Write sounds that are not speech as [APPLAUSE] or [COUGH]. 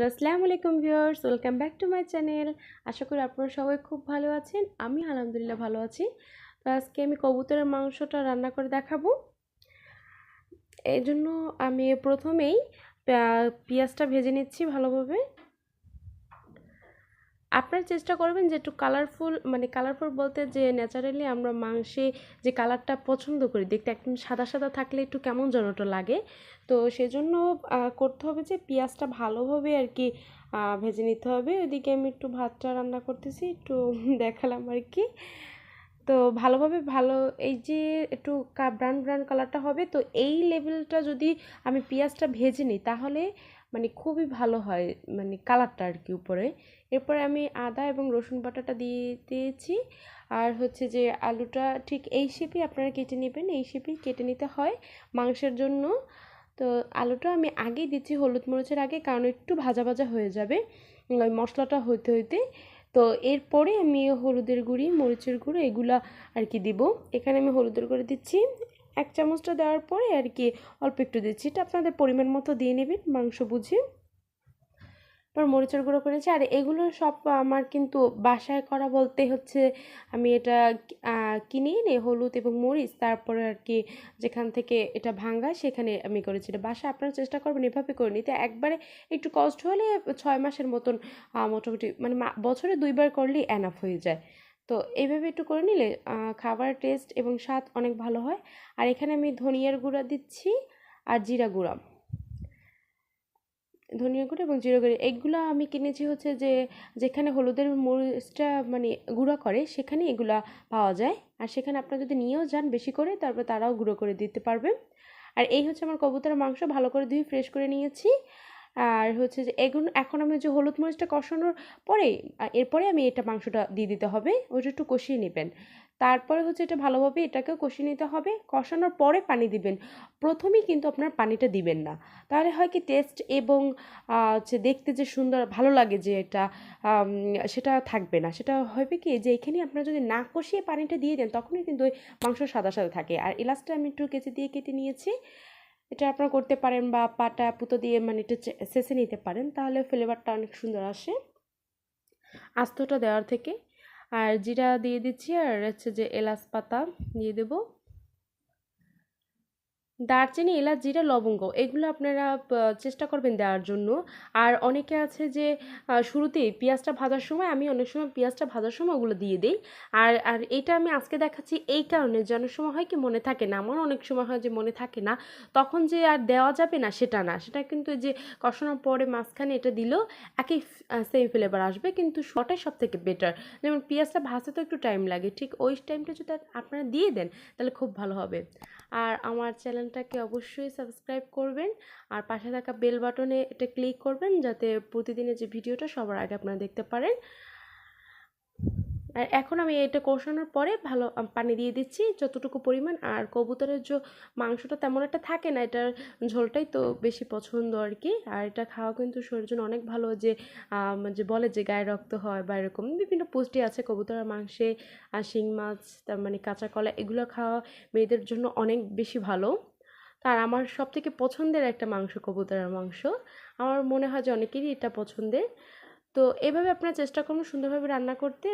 তো আসসালামু আলাইকুম viewers, welcome back to my channel. আশা করি আপনারা সবাই খুব ভালো আছেন, আমি আলহামদুলিল্লাহ ভালো আছি। তো আজকে আমি কবুতরের মাংসটা রান্না করে দেখাবো। এই জন্য আমি প্রথমেই পেঁয়াজটা ভেজে নিচ্ছি ভালোভাবে। আপনারা চেষ্টা করবেন যে একটু কালারফুল মানে কালারফুল বলতে যে ন্যাচারালি আমরা মাংসে যে কালারটা পছন্দ করি, দেখতে একদম সাদা সাদা থাকলে একটু কেমন যেন ওটা লাগে। তো সেজন্য করতে হবে যে পেঁয়াজটা ভালোভাবে আর কি ভেজে নিতে হবে। ওইদিকে আমি একটু ভাতটা রান্না করতেছি, একটু [LAUGHS] দেখালাম আর কি। তো ভালোভাবে ভালো, এই যে একটু ব্রাউন ব্রাউন কালারটা হবে, তো এই লেভেলটা যদি আমি পেঁয়াজটা ভেজে নিই, তাহলে মানে খুবই ভালো হয় মানে কালারটা আর কি উপরে। এরপরে আমি আদা এবং রসুন বাটাটা দিয়ে দিয়েছি। আর হচ্ছে যে আলুটা ঠিক এই শেপেই আপনারা কেটে নেবেন, এই শেপেই কেটে নিতে হয় মাংসের জন্য। তো আলুটা আমি আগেই দিচ্ছি হলুদ মরিচের আগে, কারণ একটু ভাজা ভাজা হয়ে যাবে, ওই মশলাটা হইতে হইতে। তো এরপরে আমি হলুদের গুঁড়ি, মরিচের গুঁড়ো, এগুলা আর কি দিব। এখানে আমি হলুদের গুঁড়ো দিচ্ছি। এক চামচটা দেওয়ার পরে আর কি অল্প একটু দিচ্ছি। এটা আপনাদের পরিমাণ মতো দিয়ে নেবেন, মাংস বুঝে। তারপর মরিচের গুঁড়ো করেছি আর এগুলো সব আমার কিন্তু বাসায় করা বলতে হচ্ছে আমি এটা কিনে এনে হলুদ এবং মরিচ তারপরে আর কি যেখান থেকে এটা ভাঙ্গা সেখানে আমি করেছি। এটা বাসায় আপনারা চেষ্টা করবেন এভাবে করে নিতে। একবারে একটু কষ্ট হলে ছয় মাসের মতন মোটামুটি মানে বছরে দুইবার করলেই এনাফ হয়ে যায়। তো এইভাবে একটু করে নিলে খাবার টেস্ট এবং স্বাদ অনেক ভালো হয়। আর এখানে আমি ধনিয়ার গুঁড়া দিচ্ছি আর জিরা গুঁড়া। ধনিয়া গুঁড়ো এবং জিরা গুঁড়ো, এগুলো আমি কিনেছি হচ্ছে যে, যেখানে হলুদের মরিচটা মানে গুঁড়া করে, সেখানে এগুলা পাওয়া যায়। আর সেখানে আপনারা যদি নিয়েও যান বেশি করে, তারপর তারাও গুঁড়ো করে দিতে পারবে আর এই হচ্ছে আমার কবুতরের মাংস, ভালো করে ধুয়ে ফ্রেশ করে নিয়েছি। আর হচ্ছে যে এগুলো এখন আমি যে হলুদ মরিচটা কষানোর পরে এরপরে আমি এটা মাংসটা দিয়ে দিতে হবে, ওইটা একটু কষিয়ে নেবেন। তারপরে হচ্ছে এটা ভালোভাবে এটাকেও কষিয়ে নিতে হবে, কষানোর পরে পানি দিবেন। প্রথমেই কিন্তু আপনার পানিটা দিবেন না। তাহলে হয় কি টেস্ট এবং হচ্ছে দেখতে যে সুন্দর, ভালো লাগে যে এটা সেটা থাকবে না। সেটা হবে কি যে এখানে আপনারা যদি না কষিয়ে পানিটা দিয়ে দেন, তখনই কিন্তু ওই মাংস সাদা সাদা থাকে। আর এলাচটা আমি একটু কেচি দিয়ে কেটে নিয়েছি। এটা আপনারা করতে পারেন বা পাটা পুতো দিয়ে মানে এটা শেষে নিতে পারেন, তাহলে ফ্লেভারটা অনেক সুন্দর আসে। আস্তটা দেওয়ার থেকে। আর জিরা দিয়ে দিচ্ছি, আর হচ্ছে যে এলাচ পাতা দিয়ে দেবো। দারচিনি, এলাচ, জিরা, লবঙ্গ, এগুলো আপনারা চেষ্টা করবেন দেওয়ার জন্য। আর অনেকে আছে যে শুরুতেই পেঁয়াজটা ভাজার সময় আমি অনেক সময় পেঁয়াজটা ভাজার সময় ওগুলো দিয়ে দিই। আর আর এটা আমি আজকে দেখাচ্ছি এই কারণে যে অনেক সময় হয় কি মনে থাকে না। আমার অনেক সময় হয় যে মনে থাকে না। তখন যে আর দেওয়া যাবে না, সেটা না। সেটা কিন্তু যে কষানোর পরে মাঝখানে এটা দিলেও একই সেম ফ্লেভার আসবে। কিন্তু শটাই সব থেকে বেটার যেমন পেঁয়াজটা ভাজতে তো একটু টাইম লাগে। ঠিক ওই টাইমটা যদি আপনারা দিয়ে দেন, তাহলে খুব ভালো হবে। আর আমার চ্যানেলটাকে অবশ্যই সাবস্ক্রাইব করবেন আর পাশে থাকা বেল বাটনে এটা ক্লিক করবেন যাতে প্রতিদিনের যে ভিডিওটা সবার আগে আপনারা দেখতে পারেন। আর এখন আমি এটা কষানোর পরে ভালো পানি দিয়ে দিচ্ছি যতটুকু পরিমাণ। আর কবুতরের যে মাংসটা তেমন একটা থাকে না, এটার ঝোলটাই তো বেশি পছন্দ আর কি। আর এটা খাওয়া কিন্তু শরীরের জন্য অনেক ভালো যে যে বলে যে গায়ে রক্ত হয় বা এরকম বিভিন্ন পুষ্টি আছে, কবুতরের মাংসে, আর শিং মাছ, তার মানে কাঁচা কলা, এগুলো খাওয়া মেয়েদের জন্য অনেক বেশি ভালো। তার আমার সব থেকে পছন্দের একটা মাংস কবুতরের মাংস। আমার মনে হয় যে অনেকেরই এটা পছন্দের। তো এভাবে আপনারা চেষ্টা করুন সুন্দরভাবে রান্না করতে।